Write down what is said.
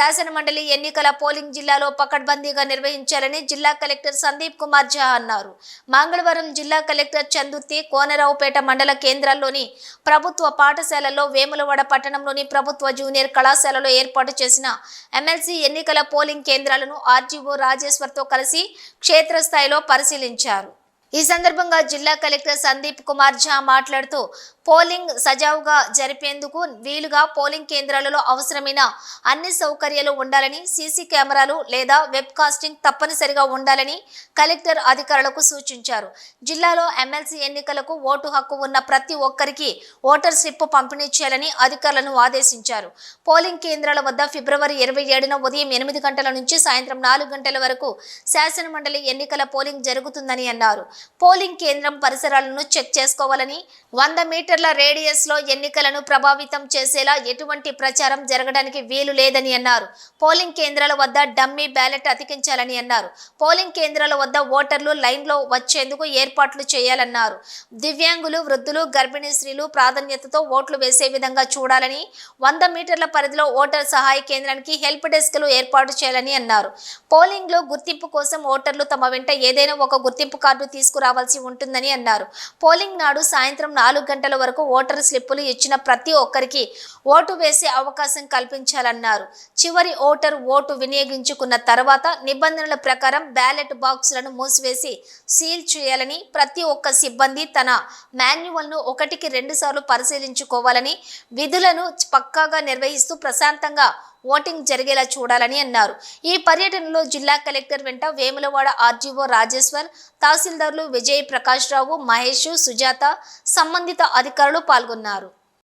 శాసనమండలి ఎన్నికల పోలింగ్ జిల్లాలో పకడ్బందీగా నిర్వహించాలని జిల్లా కలెక్టర్ సందీప్ కుమార్ ఝా అన్నారు. మంగళవారం జిల్లా కలెక్టర్ చందుర్తి కోనరావుపేట మండల కేంద్రాల్లోని ప్రభుత్వ పాఠశాలలో వేములవాడ పట్టణంలోని ప్రభుత్వ జూనియర్ కళాశాలలో ఏర్పాటు చేసిన ఎమ్మెల్సీ ఎన్నికల పోలింగ్ కేంద్రాలను ఆర్జీఓ రాజేశ్వర్తో కలిసి క్షేత్రస్థాయిలో పరిశీలించారు. ఈ సందర్భంగా జిల్లా కలెక్టర్ సందీప్ కుమార్ ఝా మాట్లాడుతూ పోలింగ్ సజావుగా జరిపేందుకు వీలుగా పోలింగ్ కేంద్రాలలో అవసరమైన అన్ని సౌకర్యాలు ఉండాలని సీసీ కెమెరాలు లేదా వెబ్ కాస్టింగ్ తప్పనిసరిగా ఉండాలని కలెక్టర్ అధికారులకు సూచించారు. జిల్లాలో ఎమ్మెల్సీ ఎన్నికలకు ఓటు హక్కు ఉన్న ప్రతి ఒక్కరికి ఓటర్ స్లిప్ పంపిణీ చేయాలని అధికారులను ఆదేశించారు. పోలింగ్ కేంద్రాల వద్ద ఫిబ్రవరి ఇరవై ఏడున ఉదయం ఎనిమిది గంటల నుంచి సాయంత్రం నాలుగు గంటల వరకు శాసనమండలి ఎన్నికల పోలింగ్ జరుగుతుందని అన్నారు. పోలింగ్ కేంద్రం పరిసరాలను చెక్ చేసుకోవాలని వంద మీటర్ల రేడియస్లో ఎన్నికలను ప్రభావితం చేసేలా ఎటువంటి ప్రచారం జరగడానికి వీలు లేదని అన్నారు. పోలింగ్ కేంద్రాల వద్ద డమ్మీ బ్యాలెట్ అతికించాలని అన్నారు. పోలింగ్ కేంద్రాల వద్ద ఓటర్లు లైన్లో వచ్చేందుకు ఏర్పాట్లు చేయాలన్నారు. దివ్యాంగులు వృద్ధులు గర్భిణీ స్త్రీలు ప్రాధాన్యతతో ఓట్లు వేసే విధంగా చూడాలని వంద మీటర్ల పరిధిలో ఓటర్ సహాయ కేంద్రానికి హెల్ప్ డెస్క్లు ఏర్పాటు చేయాలని అన్నారు. పోలింగ్లో గుర్తింపు కోసం ఓటర్లు తమ వెంట ఏదైనా ఒక గుర్తింపు కార్డు తీసుకురావాల్సి ఉంటుందని అన్నారు. పోలింగ్ నాడు సాయంత్రం నాలుగు గంటల వరకు ఓటర్ స్లిప్పులు ఇచ్చిన ప్రతి ఒక్కరికి ఓటు వేసే అవకాశం కల్పించాలన్నారు. చివరి ఓటర్ ఓటు వినియోగించుకున్న తర్వాత నిబంధనల ప్రకారం బ్యాలెట్ బాక్సులను మూసివేసి సీల్ చేయాలని ప్రతి ఒక్క సిబ్బంది తన మాన్యువల్ను ఒకటికి రెండుసార్లు పరిశీలించుకోవాలని విధులను పక్కాగా నిర్వహిస్తూ ప్రశాంతంగా ఓటింగ్ జరిగేలా చూడాలని అన్నారు. ఈ పర్యటనలో జిల్లా కలెక్టర్ వెంట వేములవాడ ఆర్జీఓ రాజేశ్వర్ తహసీల్దార్లు విజయ్ ప్రకాష్ రావు మహేష్ సుజాత సంబంధిత అధికారులు పాల్గొన్నారు.